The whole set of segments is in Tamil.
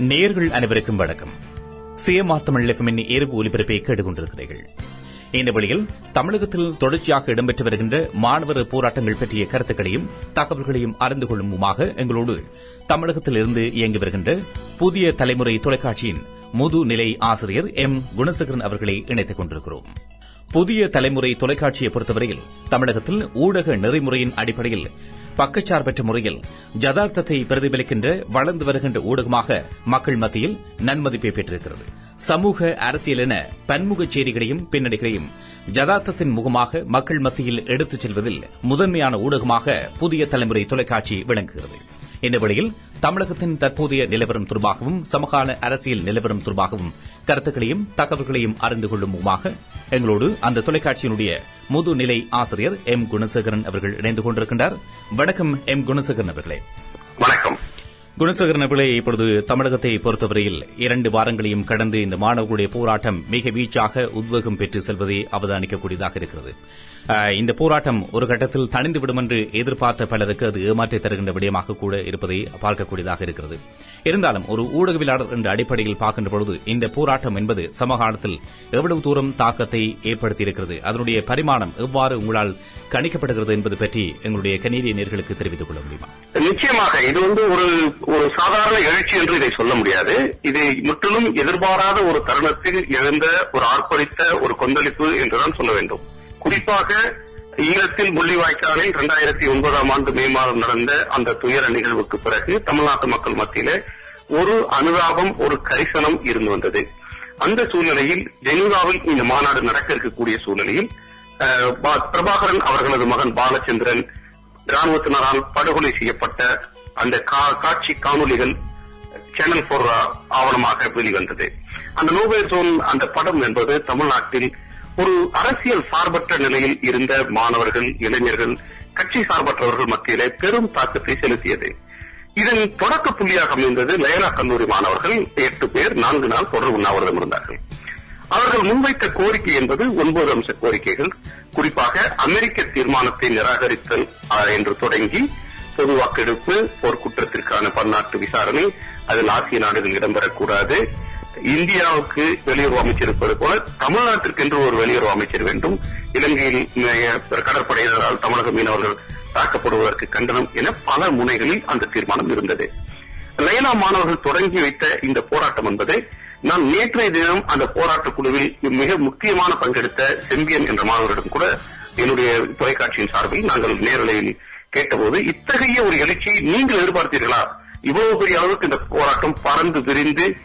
நேர்கள் அனைவருக்கும் வணக்கம். சிஎம்ஆர் தமிழ் எஃப்எம்மின் இரவு ஒலிபரப்பை கேட்டுக்கொண்டிருக்கிறீர்கள். இந்த வழியில் தமிழகத்தில் தொடர்ச்சியாக இடம்பெற்று வருகின்ற மாணவர் போராட்டங்கள் பற்றிய கருத்துக்களையும் தகவல்களையும் அறிந்து கொள்ளுமுமாக எங்களோடு தமிழகத்திலிருந்து இயங்கி வருகின்ற புதிய தலைமுறை தொலைக்காட்சியின் முதுநிலை ஆசிரியர் எம். குணசேகரன் அவர்களை இணைத்துக் கொண்டிருக்கிறோம். புதிய தலைமுறை தொலைக்காட்சியை பொறுத்தவரையில் தமிழகத்தில் ஊடக நெறிமுறையின் அடிப்படையில் பக்கச்சார்பற்ற முறையில் ஜதார்த்தத்தை பிரதிபலிக்கின்ற வளர்ந்து வருகின்ற ஊடகமாக மக்கள் மத்தியில் நன்மதிப்பை பெற்றிருக்கிறது. சமூக அரசியல் என பன்முகச் செய்திகளையும் பின்னணிகளையும் ஜதார்த்தத்தின் முகமாக மக்கள் மத்தியில் எடுத்துச் செல்வதில் முதன்மையான ஊடகமாக புதிய தலைமுறை தொலைக்காட்சி விளங்குகிறது. இந்த வழியில் தமிழகத்தின் தற்போதைய நிலவரம் தொடர்பாகவும் சமகால அரசியல் நிலவரம் தொடர்பாகவும் கருத்துக்களையும் தகவல்களையும் அறிந்து கொள்ளும் முகமாக எங்களோடு அந்த தொலைக்காட்சியினுடைய முதுநிலை ஆசிரியர் எம். குணசேகரன் அவர்கள் இணைந்து கொண்டிருக்கின்றார். வணக்கம் எம். குணசேகரன் அவர்களே. வணக்கம். குணசேகரன் அவர்களே இப்பொழுது தமிழகத்தை பொறுத்தவரையில் இரண்டு வாரங்களையும் கடந்து இந்த மாணவர்களுடைய போராட்டம் மிக வீச்சாக உத்வேகம் பெற்று செல்வதை அவதானிக்கக்கூடியதாக இருக்கிறது. இந்த போராட்டம் ஒரு கட்டத்தில் தணிந்துவிடும் என்று எதிர்பார்த்த பலருக்கு அது ஏமாற்றி தருகின்ற விடயமாக கூட இருப்பதை பார்க்கக்கூடியதாக இருக்கிறது. இருந்தாலும் ஒரு ஊடகவியலாளர் என்ற அடிப்படையில் பார்க்கின்ற பொழுது இந்த போராட்டம் என்பது சமகாலத்தில் எவ்வளவு தூரம் தாக்கத்தை ஏற்படுத்தியிருக்கிறது அதனுடைய பரிமாணம் எவ்வாறு உங்களால் கணிக்கப்படுகிறது என்பது பற்றி எங்களுடைய கனேடிய நேர்களுக்கு தெரிவித்துக் கொள்ள முடியுமா? நிச்சயமாக இது வந்து ஒரு ஒரு சாதாரண எழுச்சி என்று இதை சொல்ல முடியாது. இது முற்றிலும் எதிர்பாராத ஒரு தருணத்தில் எழுந்த ஒரு ஆர்ப்பரித்த ஒரு கொந்தளிப்பு என்றுதான் சொல்ல வேண்டும். குறிப்பாக ஈழத்தில் முள்ளிவாய்க்காலில் இரண்டாயிரத்தி ஒன்பதாம் ஆண்டு மே மாதம் நடந்த அந்த துயர நிகழ்வுக்கு பிறகு தமிழ்நாட்டு மக்கள் மத்தியில ஒரு அனுதாபம் ஒரு கரிசனம் இருந்து வந்தது. அந்த சூழ்நிலையில் ஜெனீவாவில் இந்த மாநாடு நடக்க இருக்கக்கூடிய சூழ்நிலையில் பா- பிரபாகரன் அவர்களது மகன் பாலச்சந்திரன் ராணுவத்தினரால் படுகொலை செய்யப்பட்ட அந்த கா- காட்சி காணொளிகள் சேனல் போர் ஆவணமாக வெளிவந்தது. அந்த நோபல் சோன் அந்த படம் என்பது தமிழ்நாட்டில் ஒரு அரசியல் சார்பற்ற நிலையில் இருந்த மாணவர்கள் இளைஞர்கள் கட்சி சார்பற்றவர்கள் மத்தியிலே பெரும் தாக்கத்தை செலுத்தியது. இதன் தொடக்க புள்ளியாக அமைந்தது லயலா கல்லூரி மாணவர்கள். எட்டு பேர் நான்கு நாள் தொடர் உண்ணாவிரதம் இருந்தார்கள். அவர்கள் முன்வைத்த கோரிக்கை என்பது ஒன்பது அம்ச கோரிக்கைகள். குறிப்பாக அமெரிக்க தீர்மானத்தை நிராகரித்தல் என்று தொடங்கி பொது வாக்கெடுப்பு போர்க்குற்றத்திற்கான பன்னாட்டு விசாரணை அதில் ஆசிய நாடுகள் இடம்பெறக்கூடாது. இந்தியாவுக்கு வெளியுறவு அமைச்சர் இருப்பது போல தமிழ்நாட்டிற்கென்று ஒரு வெளியுறவு அமைச்சர் வேண்டும். இலங்கையில் கடற்படையினரால் தமிழக மீனவர்கள் தாக்கப்படுவதற்கு கண்டனம் என பல முனைகளில் அந்த தீர்மானம் இருந்தது. லைலா மாணவர்கள் தொடங்கி வைத்த இந்த போராட்டம் என்பது நான் நேற்றைய தினம் அந்த போராட்ட குழுவில் மிக முக்கியமான பங்கெடுத்த செம்பியன் என்ற மாணவரிடம் கூட என்னுடைய தொலைக்காட்சியின் சார்பில் நாங்கள் நேரலையில் கேட்டபோது இத்தகைய ஒரு எழுச்சியை நீங்கள் எதிர்பார்த்தீர்களா? இவ்வளவு பெரிய அளவுக்கு இந்த போராட்டம் பறந்து விரிந்து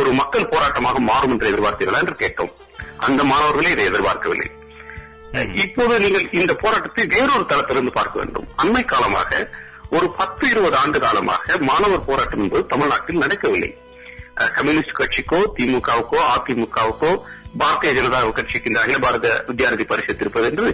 ஒரு மக்கள் போராட்டமாக மாறும் என்று எதிர்பார்த்தீர்களா என்று கேட்டோம். அந்த மாணவர்களே இதை எதிர்பார்க்கவில்லை. இப்போது நீங்கள் இந்த போராட்டத்தை வேறொரு தளத்திலிருந்து பார்க்க வேண்டும். அண்மை காலமாக ஒரு பத்து இருபது ஆண்டு காலமாக மாணவர் போராட்டம் என்பது தமிழ்நாட்டில் நடக்கவில்லை. கம்யூனிஸ்ட் கட்சிக்கோ திமுகவுக்கோ அதிமுகவுக்கோ பாரதிய ஜனதா கட்சிக்கு இந்த அகில பாரத வித்யார்த்தி பரிஷத் இருப்பது என்று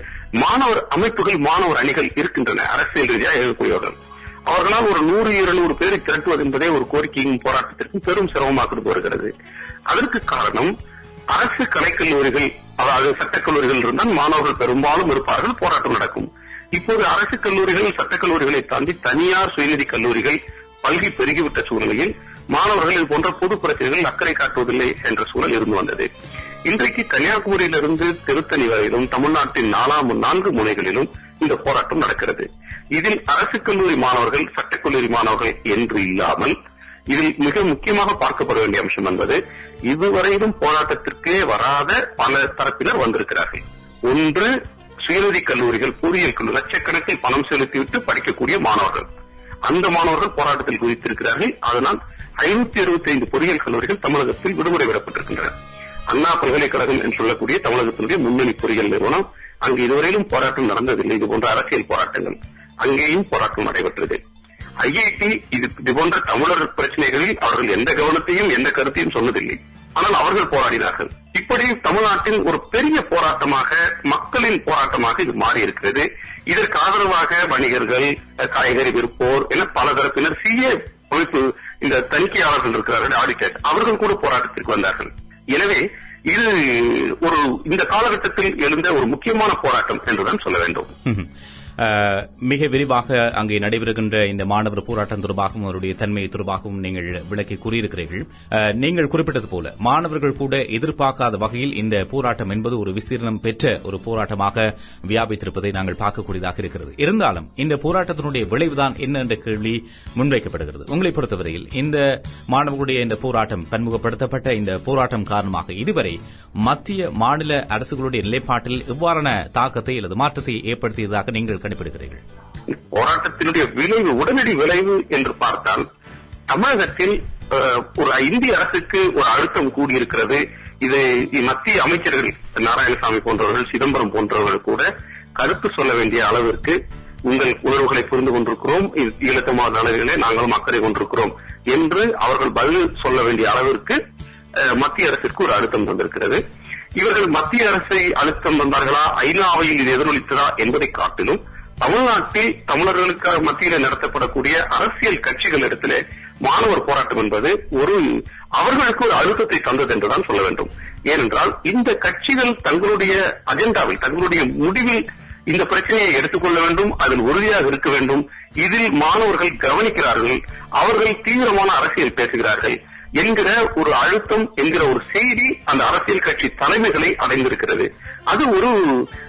மாணவர் அமைப்புகள் மாணவர் அணிகள் இருக்கின்றன. அரசியல் ரீதியாக இருக்கக்கூடியவர்கள் அவர்களால் ஒரு நூறு இருநூறு பேரை திரட்டுவது என்பதே ஒரு கோரிக்கையும் போராட்டத்திற்கும் பெரும் சிரமமாக வருகிறது அதற்கு காரணம் அரசு கலைக்கல்லூரிகள் அதாவது சட்டக்கல்லூரிகள் இருந்தால் மாணவர்கள் பெரும்பாலும் இருப்பார்கள் போராட்டம் நடக்கும். இப்போது அரசு கல்லூரிகள் சட்டக்கல்லூரிகளை தாண்டி தனியார் சுயநிதி கல்லூரிகள் பல்கி பெருகிவிட்ட சூழ்நிலையில் மாணவர்கள் இது போன்ற பொது பிரச்சனைகள் அக்கறை காட்டுவதில்லை என்ற சூழல் இருந்து வந்தது. இன்றைக்கு கன்னியாகுமரியிலிருந்து திருத்தணி வரையிலும் தமிழ்நாட்டின் நாலாம் நான்கு முனைகளிலும் இந்த போராட்டம் நடக்கிறது. இதில் அரசு கல்லூரி மாணவர்கள் சட்டக்கல்லூரி மாணவர்கள் என்று இல்லாமல் இதில் மிக முக்கியமாக பார்க்கப்பட வேண்டிய அம்சம் என்பது இதுவரையிலும் போராட்டத்திற்கே வராத பல தரப்பினர் வந்திருக்கிறார்கள். ஒன்று சுயநிதி கல்லூரிகள் பொறியியல் கல்லூரி லட்சக்கணக்கில் பணம் செலுத்திவிட்டு படிக்கக்கூடிய மாணவர்கள். அந்த மாணவர்கள் போராட்டத்தில் குதித்திருக்கிறார்கள். அதனால் ஐநூத்தி அறுபத்தி ஐந்து பொறியியல் கல்லூரிகள் தமிழகத்தில் விடுமுறை விடப்பட்டிருக்கின்றன அண்ணா பல்கலைக்கழகம் என்று சொல்லக்கூடிய தமிழகத்தினுடைய முன்னணி பொறியியல் நிறுவனம் அங்கு இதுவரையிலும் போராட்டம் நடந்ததில்லை. இது போன்ற அரசியல் போராட்டங்கள் அங்கேயும் போராட்டம் நடைபெற்றது. ஐஐடி இது இது போன்ற தமிழர் பிரச்சனைகளில் அவர்கள் எந்த கவனத்தையும் எந்த கருத்தையும் சொன்னதில்லை. ஆனால் அவர்கள் போராடினார்கள். இப்படி தமிழ்நாட்டின் ஒரு பெரிய போராட்டமாக மக்களின் போராட்டமாக இது மாறி இருக்கிறது இதற்கு ஆதரவாக வணிகர்கள் காய்கறி விற்போர் என பல தரப்பினர் சிஏ அமைப்பு இந்த தணிக்கையாளர்கள் இருக்கிறார்கள் ஆடிட்டர். அவர்கள் கூட போராட்டத்திற்கு வந்தார்கள். எனவே இது ஒரு இந்த காலகட்டத்தில் எழுந்த ஒரு முக்கியமான போராட்டம் என்றுதான் சொல்ல வேண்டும். மிக விரிவாக அங்கே நடைபெறுகின்ற இந்த மாணவர் போராட்டம் தொடர்பாகவும் அவருடைய தன்மை தொடர்பாகவும் நீங்கள் விளக்கி கூறியிருக்கிறீர்கள். நீங்கள் குறிப்பிட்டது போல மாணவர்கள் கூட எதிர்பார்க்காத வகையில் இந்த போராட்டம் என்பது ஒரு விஸ்தீர்ணம் பெற்ற ஒரு போராட்டமாக வியாபித்திருப்பதை நாங்கள் பார்க்கக்கூடியதாக இருக்கிறது. இருந்தாலும் இந்த போராட்டத்தினுடைய விளைவுதான் என்ன என்ற கேள்வி முன்வைக்கப்படுகிறது. உங்களை பொறுத்தவரையில் இந்த மாணவர்களுடைய இந்த போராட்டம் பன்முகப்படுத்தப்பட்ட இந்த போராட்டம் காரணமாக இதுவரை மத்திய மாநில அரசுகளுடைய நிலைப்பாட்டில் எவ்வாறான தாக்கத்தை அல்லது மாற்றத்தை ஏற்படுத்தியதாக நீங்கள் கணிப்பிடுகிறீர்கள் போராட்டத்தினுடைய விளைவு உடனடி விளைவு என்று பார்த்தால் தமிழகத்தில் ஒரு இந்திய அரசுக்கு ஒரு அழுத்தம் கூடியிருக்கிறது. இது மத்திய அமைச்சர்கள் நாராயணசாமி போன்றவர்கள் சிதம்பரம் போன்றவர்கள் கூட கருத்து சொல்ல வேண்டிய அளவிற்கு உங்கள் உணர்வுகளை புரிந்து கொண்டிருக்கிறோம். இ- ஈழத்தமிழ் நாங்களும் அக்கறை கொண்டிருக்கிறோம் என்று அவர்கள் பதில் சொல்ல வேண்டிய அளவிற்கு அஹ், மத்திய அரசிற்கு ஒரு அழுத்தம் வந்திருக்கிறது. இவர்கள் மத்திய அரசை அழுத்தம் வந்தார்களா ஐநாவையில் இது எதிரொலித்ததா என்பதை காட்டிலும் தமிழ்நாட்டில் தமிழர்களுக்காக மத்தியில் நடத்தப்படக்கூடிய அரசியல் கட்சிகளிடத்திலே மாணவர் போராட்டம் என்பது ஒரு அவர்களுக்கு ஒரு அழுத்தத்தை தந்தது என்றுதான் சொல்ல வேண்டும். ஏனென்றால் இந்த கட்சிகள் தங்களுடைய அஜெண்டாவில் தங்களுடைய முடிவில் இந்த பிரச்சனையை எடுத்துக்கொள்ள வேண்டும் அதில் உறுதியாக இருக்க வேண்டும். இதில் மாணவர்கள் கவனிக்கிறார்கள் அவர்கள் தீவிரமான அரசியல் பேசுகிறார்கள் என்கிற ஒரு அழுத்தம் என்கிற ஒரு செய்தி அந்த அரசியல் கட்சி தலைமைகளை அடைந்திருக்கிறது. அது ஒரு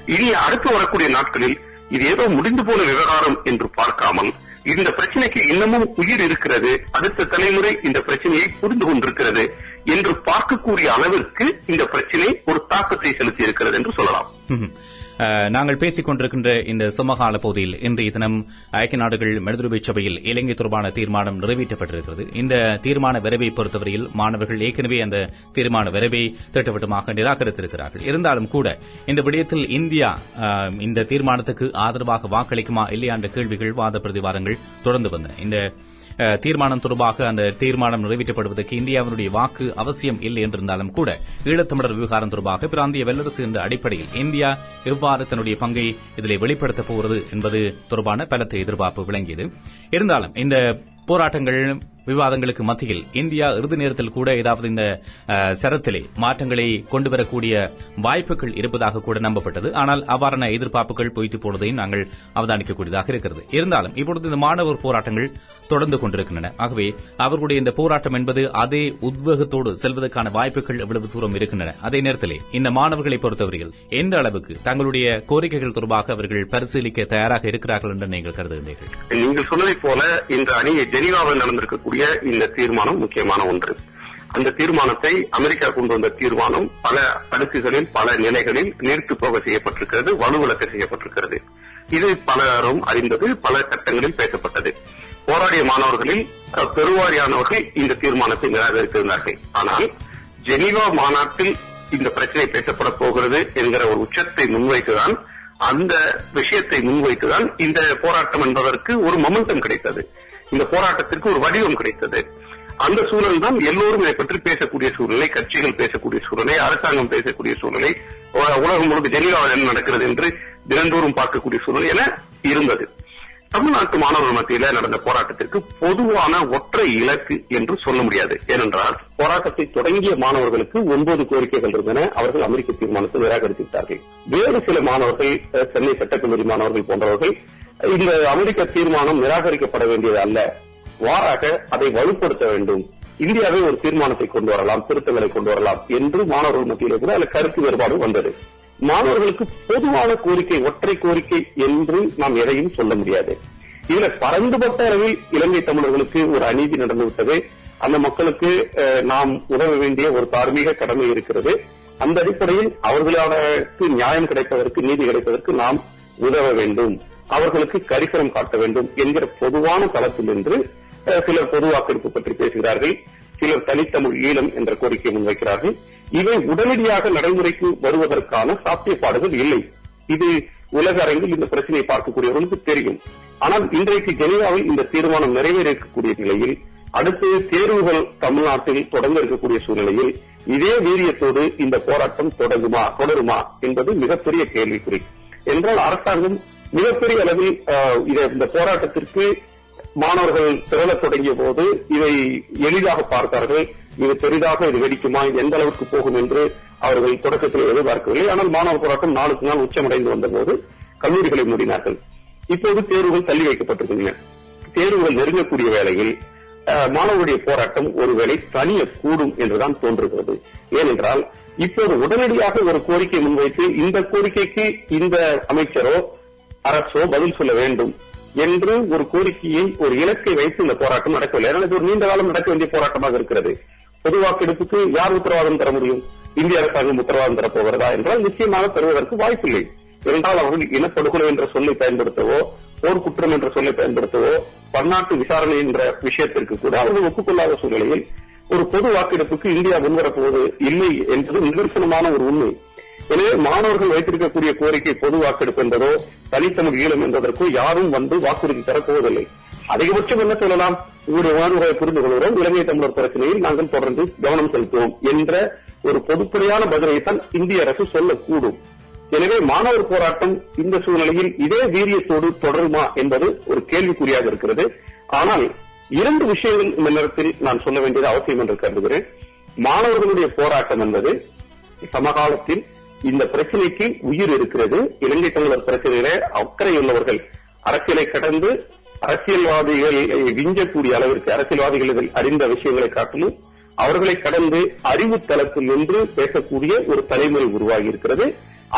இனி அடுத்து வரக்கூடிய நாட்களில் இது ஏதோ முடிந்து போன விவகாரம் என்று பார்க்காமல் இந்த பிரச்சனைக்கு இன்னமும் உயிர் இருக்கிறது. அடுத்த தலைமுறை இந்த பிரச்சனையை புரிந்து கொண்டிருக்கிறது என்று பார்க்கக்கூடிய அளவிற்கு இந்த பிரச்சனை ஒரு தாக்கத்தை செலுத்தி இருக்கிறது என்று சொல்லலாம். நாங்கள் பேசிக் கொண்டிருக்கின்ற இந்த சமகால பகுதியில் இன்றைய தினம் ஐக்கிய நாடுகள் மனிதருரிமை சபையில் இலங்கை தொடர்பான தீர்மானம் நிறைவேற்றப்பட்டிருக்கிறது. இந்த தீர்மான விரைவை பொறுத்தவரையில் மாணவர்கள் ஏற்கனவே அந்த தீர்மான விரைவை திட்டவட்டமாக நிராகரித்திருக்கிறார்கள். இருந்தாலும் கூட இந்த விடயத்தில் இந்தியா இந்த தீர்மானத்துக்கு ஆதரவாக வாக்களிக்குமா இல்லையா என்ற கேள்விகள் வாத பிரதிவாதங்கள் தொடர்ந்து வந்தன. இந்த தீர்மானம் தொடர்பாக அந்த தீர்மானம் நிறைவேற்றப்படுவதற்கு இந்தியாவினுடைய வாக்கு அவசியம் இல்லை என்றிருந்தாலும் கூட ஈழத்தமிழர் விவகாரம் தொடர்பாக பிராந்திய வல்லரசு என்ற அடிப்படையில் இந்தியா எவ்வாறு தன்னுடைய பங்கை இதில் வெளிப்படுத்தப் போகிறது என்பது தொடர்பான பலத்த எதிர்பார்ப்பு விளங்கியது. இருந்தாலும் இந்த போராட்டங்கள் விவாதங்களுக்கு மத்தியில் இந்தியா இறுதி நேரத்தில் கூட ஏதாவது இந்த சரத்திலே மாற்றங்களை கொண்டு வரக்கூடிய வாய்ப்புகள் இருப்பதாக கூட நம்பப்பட்டது. ஆனால் அவ்வாறான எதிர்பார்ப்புகள் பொய்த்து போனதையும் நாங்கள் அவதானிக்கக்கூடியதாக இருக்கிறது. இருந்தாலும் இப்பொழுது இந்த மாணவர் போராட்டங்கள் தொடர்ந்து கொண்டிருக்கின்றன. ஆகவே அவர்களுடைய இந்த போராட்டம் என்பது அதே உத்வேகத்தோடு செல்வதற்கான வாய்ப்புகள் எவ்வளவு தூரம் இருக்கின்றன. அதே நேரத்திலே இந்த மாணவர்களை பொறுத்தவரையில் எந்த அளவுக்கு தங்களுடைய கோரிக்கைகள் தொடர்பாக அவர்கள் பரிசீலிக்க தயாராக இருக்கிறார்கள் என்று நீங்கள் கருதுகிறீர்கள் நீங்கள் சொன்னதை போல இந்த அணி ஜெனீவாவில் நடந்திருக்கக்கூடிய இந்த தீர்மானம் முக்கியமான ஒன்று. அந்த தீர்மானத்தை அமெரிக்கா கொண்டு வந்த தீர்மானம் பல அடுக்குகளில் பல நிலைகளில் நீர்த்து போக செய்யப்பட்டிருக்கிறது வலுவிளக்க செய்யப்பட்டிருக்கிறது. இது பலரும் அறிந்தது பல சட்டங்களில் பேசப்பட்டது. போராடிய மாணவர்களில் பெருவாரியானவர்கள் இந்த தீர்மானத்தை நிராகரித்திருந்தார்கள். ஆனால் ஜெனீவா மாநாட்டில் இந்த பிரச்சனை பேசப்பட போகிறது என்கிற ஒரு உச்சத்தை முன்வைத்துதான் அந்த விஷயத்தை முன்வைத்துதான் இந்த போராட்டம் என்பதற்கு ஒரு மமந்தம் கிடைத்தது. இந்த போராட்டத்திற்கு ஒரு வடிவம் கிடைத்தது. அந்த சூழல் தான் எல்லோரும் இதை பற்றி பேசக்கூடிய சூழ்நிலை கட்சிகள் பேசக்கூடிய சூழ்நிலை அரசாங்கம் பேசக்கூடிய சூழ்நிலை உலகம் முழுக்க ஜெனீவாவில் என்ன நடக்கிறது என்று தினந்தோறும் பார்க்கக்கூடிய சூழ்நிலை என இருந்தது. தமிழ்நாட்டு மாணவர்கள் மத்தியில நடந்த போராட்டத்திற்கு பொதுவான ஒற்றை இலக்கு என்று சொல்ல முடியாது. ஏனென்றால் போராட்டத்தை தொடங்கிய மாணவர்களுக்கு ஒன்பது கோரிக்கைகள் இருந்தன. அவர்கள் அமெரிக்க தீர்மானத்தை நிராகரித்து விட்டார்கள் வேறு சில மாணவர்கள் சென்னை சட்டக்கல்லூரி மாணவர்கள் போன்றவர்கள் இந்த அமெரிக்க தீர்மானம் நிராகரிக்கப்பட வேண்டியது அல்ல. மாறாக அதை வலுப்படுத்த வேண்டும். இந்தியாவே ஒரு தீர்மானத்தை கொண்டு வரலாம் திருத்தங்களை கொண்டு வரலாம் என்று மாணவர்கள் மத்தியிலே கூட அதில் கருத்து வேறுபாடு வந்தது. மாணவர்களுக்கு பொதுவான கோரிக்கை ஒற்றை கோரிக்கை என்று நாம் எதையும் சொல்ல முடியாது. இதுல பரந்துபட்ட அளவில் இலங்கை தமிழர்களுக்கு ஒரு அநீதி நடந்துவிட்டது. அந்த மக்களுக்கு நாம் உதவ வேண்டிய ஒரு தார்மீக கடமை இருக்கிறது. அந்த அடிப்படையில் அவர்களுக்கு நியாயம் கிடைப்பதற்கு நீதி கிடைப்பதற்கு நாம் உதவ வேண்டும். அவர்களுக்கு கரிசனம் காட்ட வேண்டும் என்கிற பொதுவான தளத்தில் நின்று சிலர் பொது வாக்கெடுப்பு பற்றி பேசுகிறார்கள் சிலர் தனித்தமிழ் ஈழம் என்ற கோரிக்கை முன்வைக்கிறார்கள். இவை உடனடியாக நடைமுறைக்கு வருவதற்கான சாத்தியப்பாடுகள் இல்லை. இது உலக அரங்கில் இந்த பிரச்சனையை பார்க்கக்கூடியவர்களுக்கு தெரியும். ஆனால் இன்றைக்கு ஜெனீவாவில் இந்த தீர்மானம் நிறைவேற இருக்கக்கூடிய நிலையில் அடுத்து தேர்வுகள் தமிழ்நாட்டில் தொடங்க இருக்கக்கூடிய சூழ்நிலையில் இதே வீரியத்தோடு இந்த போராட்டம் தொடங்குமா தொடருமா என்பது மிகப்பெரிய கேள்விக்குறி. என்றால் அரசாங்கம் மிகப்பெரிய அளவில் இந்த போராட்டத்திற்கு மாணவர்கள் திரளத் தொடங்கிய போது இதை எளிதாக பார்த்தார்கள். இது பெரிதாக இது வெடிக்குமா எந்த அளவுக்கு போகும் என்று அவர்கள் தொடக்கத்தில் எதிர்பார்க்கவில்லை. ஆனால் மாணவர் போராட்டம் நாளுக்கு நாள் உச்சமடைந்து வந்தபோது கல்லூரிகளை மூடினார்கள். இப்போது தேர்வுகள் தள்ளி வைக்கப்பட்டிருக்கின்றன. தேர்வுகள் நெருங்கக்கூடிய வேளையில் அஹ், போராட்டம் ஒருவேளை தனிய கூடும் என்றுதான் தோன்றுகிறது. ஏனென்றால் இப்போது உடனடியாக ஒரு கோரிக்கை முன்வைத்து இந்த கோரிக்கைக்கு இந்த அமைச்சரோ அரசோ பதில் சொல்ல வேண்டும் என்று ஒரு கோரிக்கையை ஒரு இலக்கை வைத்து இந்த போராட்டம் நடக்கவில்லை. ஏன்னா இது ஒரு நீண்ட காலம் நடக்க வேண்டிய போராட்டமாக இருக்கிறது. பொது வாக்கெடுப்புக்கு யார் உத்தரவாதம் தர முடியும்? இந்திய அரசாங்கம் உத்தரவாதம் தரப்போகிறதா என்றால் நிச்சயமாக தருவதற்கு வாய்ப்பில்லை என்றால் அவர்கள் இனப்படுகொலை என்ற சொல்லை பயன்படுத்தவோ போர் குற்றம் என்ற சொல்லை பயன்படுத்தவோ பன்னாட்டு விசாரணை என்ற விஷயத்திற்கு கூட அவர்கள் ஒப்புக்கொள்ளாத சூழ்நிலையில் ஒரு பொது வாக்கெடுப்புக்கு இந்தியா முன்வரப்போவது இல்லை என்பது நிதர்சனமான ஒரு உண்மை. எனவே மாணவர்கள் வைத்திருக்கக்கூடிய கோரிக்கை பொது வாக்கெடுப்பு என்பதோ தனித்தமிழ் ஈழம் என்பதற்கோ யாரும் வந்து வாக்குறுதி தரப்போவதில்லை. அதிகபட்சம் என்ன சொல்லலாம்? உங்களுடைய உணர்வுகளை புரிந்து கொள்கிறோம் இலங்கை தமிழர் பிரச்சனையில் நாங்கள் தொடர்ந்து கவனம் செலுத்துவோம் என்ற ஒரு பொதுப்படையான பதிலைத்தான் இந்திய அரசு சொல்லக்கூடும். எனவே மாணவர் போராட்டம் இந்த சூழ்நிலையில் இதே வீரியத்தோடு தொடருமா என்பது ஒரு கேள்விக்குறியாக இருக்கிறது. ஆனால் இரண்டு விஷயங்கள் இந்த நேரத்தில் நான் சொல்ல வேண்டியது அவசியம் என்று கருதுகிறேன். மாணவர்களுடைய போராட்டம் என்பது சமகாலத்தில் இந்த பிரச்சனைக்கு உயிர் இருக்கிறது. இலங்கை தமிழர் பிரச்சனையில அக்கறை உள்ளவர்கள். அரசியலை கடந்து அரசியல்வாதிகளை விஞ்சக்கூடிய அளவிற்கு அரசியல்வாதிகள் இதில் அறிந்த விஷயங்களை காட்டிலும் அவர்களை கடந்து அறிவு தளத்தில் நின்று பேசக்கூடிய ஒரு தலைமுறை உருவாகி இருக்கிறது.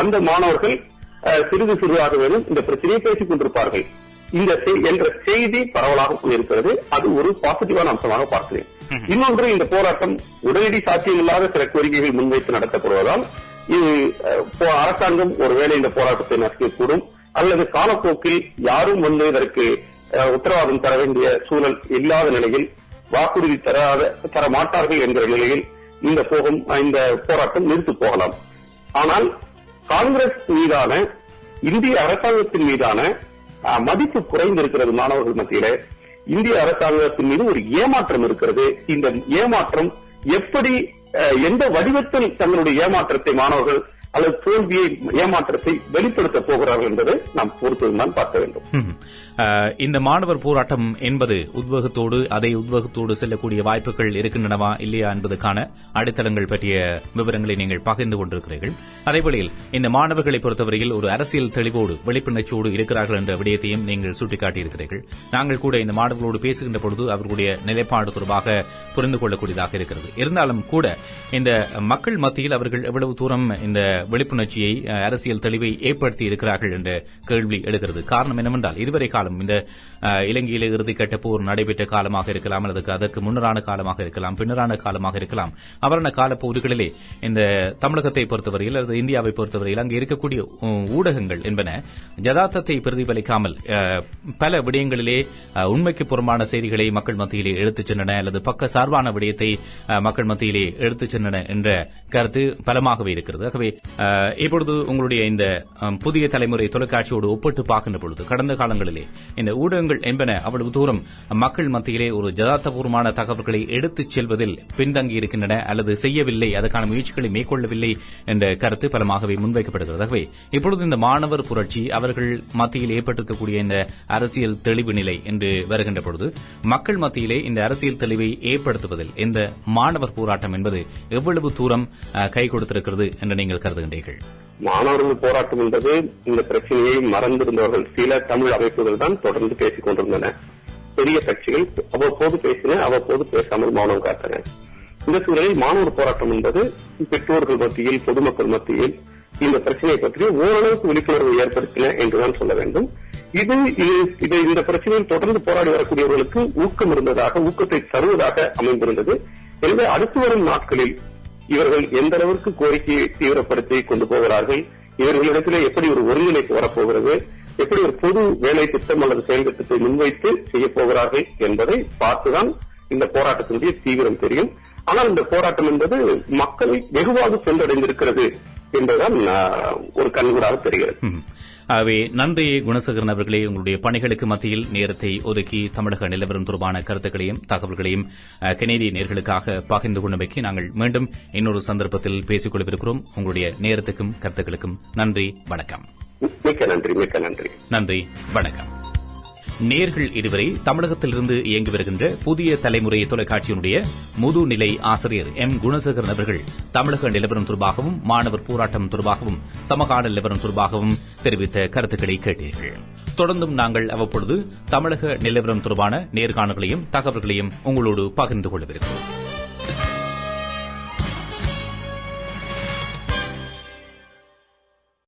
அந்த மாணவர்கள் சிறிது சிறிதாக வேணும் இந்த பிரச்சனையை பேசிக் கொண்டிருப்பார்கள். இந்த என்ற செய்தி பரவலாக போயிருக்கிறது அது ஒரு பாசிட்டிவான அம்சமாக பார்க்கிறேன். இன்னொன்று இந்த போராட்டம் உடனடி சாத்தியமில்லாத சில கோரிக்கைகள் முன்வைத்து நடத்தப்படுவதால் இது அரசாங்கம் ஒருவேளை இந்த போராட்டத்தை நடத்தக்கூடும் அல்லது காலப்போக்கில் யாரும் வந்து இதற்கு உத்தரவாதம் தர வேண்டிய சூழல் இல்லாத நிலையில் வாக்குறுதி தராத தர மாட்டார்கள் என்கிற நிலையில் இந்த போகும் இந்த போராட்டம் நிறுத்து போகலாம். ஆனால் காங்கிரஸ் மீதான இந்திய அரசாங்கத்தின் மீதான மதிப்பு குறைந்திருக்கிறது மாணவர்கள் மத்தியில. இந்திய அரசாங்கத்தின் மீது ஒரு ஏமாற்றம் இருக்கிறது. இந்த ஏமாற்றம் எப்படி எந்த வடிவத்தில் தங்களுடைய ஏமாற்றத்தை மாணவர்கள் அல்லது தோல்வியை ஏமாற்றத்தை வெளிப்படுத்த போகிறார்கள் என்பதை நாம் பொறுத்ததுதான் பார்க்க வேண்டும். இந்த மாணவர் போராட்டம் என்பது உத்வேகத்தோடு அதை உத்வேகத்தோடு செல்லக்கூடிய வாய்ப்புகள் இருக்கின்றனவா இல்லையா என்பதற்கான அடித்தளங்கள் பற்றிய விவரங்களை நீங்கள் பகிர்ந்து கொண்டிருக்கிறீர்கள். அதேவேளையில் இந்த மாணவர்களை பொறுத்தவரையில் ஒரு அரசியல் தெளிவோடு விழிப்புணர்ச்சியோடு இருக்கிறார்கள் என்ற விடயத்தையும் நீங்கள் சுட்டிக்காட்டியிருக்கிறீர்கள். நாங்கள் கூட இந்த மாணவர்களோடு பேசுகின்ற பொழுது அவர்களுடைய நிலைப்பாடு தொடர்பாக புரிந்து கொள்ளக்கூடியதாக இருக்கிறது. இருந்தாலும் கூட இந்த மக்கள் மத்தியில் அவர்கள் எவ்வளவு தூரம் இந்த விழிப்புணர்ச்சியை அஹ், அரசியல் தெளிவை ஏற்படுத்தி இருக்கிறார்கள் என்ற கேள்வி எடுக்கிறது காரணம் என்னவென்றால் இதுவரை காலம். இந்த இலங்கையில் இறுதிக்கட்ட போர் நடைபெற்ற காலமாக இருக்கலாம் அல்லது அதற்கு முன்னரான காலமாக இருக்கலாம் பின்னரான காலமாக இருக்கலாம். அவரான காலப்பகுதிகளிலே இந்த தமிழகத்தை பொறுத்தவரையில் அல்லது இந்தியாவை பொறுத்தவரையில் அங்கு இருக்கக்கூடிய ஊடகங்கள் என்பன ஜதார்த்தத்தை பிரதிபலிக்காமல் பல விடயங்களிலே உண்மைக்கு புறம்பான செய்திகளை மக்கள் மத்தியிலே எடுத்துச் சென்றன அல்லது பக்க சார்பான விடயத்தை அஹ், மக்கள் மத்தியிலே எடுத்துச் சென்றன என்ற கருத்து பலமாகவே இருக்கிறது. ஆகவே இப்பொழுது உங்களுடைய இந்த புதிய தலைமுறை தொலைக்காட்சியோடு ஒப்பிட்டு பார்க்கின்ற பொழுது கடந்த காலங்களிலே இந்த ஊடகங்கள் என்பன அவ்வளவு தூரம் மக்கள் மத்தியிலே ஒரு ஜதார்த்தபூர்வமான தகவல்களை எடுத்துச் செல்வதில் பின்தங்கியிருக்கின்றன அல்லது செய்யவில்லை அதற்கான முயற்சிகளை மேற்கொள்ளவில்லை என்ற கருத்து பலமாகவே முன்வைக்கப்படுகிறதாகவே. இப்பொழுது இந்த மாணவர் புரட்சி அவர்கள் மத்தியில் ஏற்பட்டிருக்கக்கூடிய இந்த அரசியல் தெளிவு நிலை என்று வருகின்ற பொழுது மக்கள் மத்தியிலே இந்த அரசியல் தெளிவை ஏற்படுத்துவதில் இந்த மாணவர் போராட்டம் என்பது எவ்வளவு தூரம் கை கொடுத்திருக்கிறது என்று நீங்கள் கருதுகின்றீர்கள்? மாணவர்கள் போராட்டம் என்பது இந்த பிரச்சனையை மறந்திருந்தவர்கள் சில தமிழ் அமைப்புகள் தான் தொடர்ந்து பேசிக் கொண்டிருந்தன. பெரிய கட்சிகள் அவ்வப்போது பேசின அவ்வப்போது பேசாமல் மௌனம் காத்தன. இந்த சூழலில் மாணவர் போராட்டம் என்பது பெற்றோர்கள் மத்தியில் பொதுமக்கள் மத்தியில் இந்த பிரச்சனையை பற்றி ஓரளவுக்கு விழிப்புணர்வு ஏற்படுத்தின என்றுதான் சொல்ல வேண்டும். இது இது இது இந்த பிரச்சனையில் தொடர்ந்து போராடி வரக்கூடியவர்களுக்கு ஊக்கம் இருந்ததாக ஊக்கத்தை தருவதாக அமைந்திருந்தது. எனவே அடுத்து வரும் நாட்களில் இவர்கள் எந்த அளவிற்கு கோரிக்கையை தீவிரப்படுத்தி கொண்டு போகிறார்கள்? இவர்களிடத்திலே எப்படி ஒரு ஒருங்கிணைப்பு வரப்போகிறது? எப்படி ஒரு பொது வேலை திட்டம் அல்லது செயல் திட்டத்தை முன்வைத்து செய்ய போகிறார்கள் என்பதை பார்த்துதான் இந்த போராட்டத்தினுடைய தீவிரம் தெரியும். ஆனால் இந்த போராட்டம் என்பது மக்களை வெகுவாக சென்றடைந்திருக்கிறது என்பதுதான் ஒரு கண்கூடாக தெரிகிறது. ஆகவே நன்றி குணசேகரன் அவர்களே. உங்களுடைய பணிகளுக்கு மத்தியில் நேரத்தை ஒதுக்கி தமிழக நிலவரம் தொடர்பான கருத்துக்களையும் தகவல்களையும் கனேடிய நேர்களுக்காக பகிர்ந்து கொண்டமைக்கு நாங்கள் மீண்டும் இன்னொரு சந்தர்ப்பத்தில் பேசிக் கொள்ளவிருக்கிறோம் உங்களுடைய நேரத்துக்கும் கருத்துக்களுக்கும் நன்றி வணக்கம். மிக்க நன்றி மிக்க நன்றி. நன்றி வணக்கம். நேர்கள் இதுவரை தமிழகத்திலிருந்து இயங்கி வருகின்ற புதிய தலைமுறை தொலைக்காட்சியினுடைய முதுநிலை ஆசிரியர் எம். குணசேகரன் அவர்கள் தமிழக நிலவரம் தொடர்பாகவும் மாணவர் போராட்டம் தொடர்பாகவும் சமகால நிலவரம் தொடர்பாகவும் தெரிவித்த கருத்துக்களை கேட்டீர்கள். தொடர்ந்தும் நாங்கள் அவ்வப்பொழுது தமிழக நிலவரம் தொடர்பான நேர்காணல்களையும் தகவல்களையும் உங்களோடு பகிர்ந்து கொள்ளவிருக்கிறோம்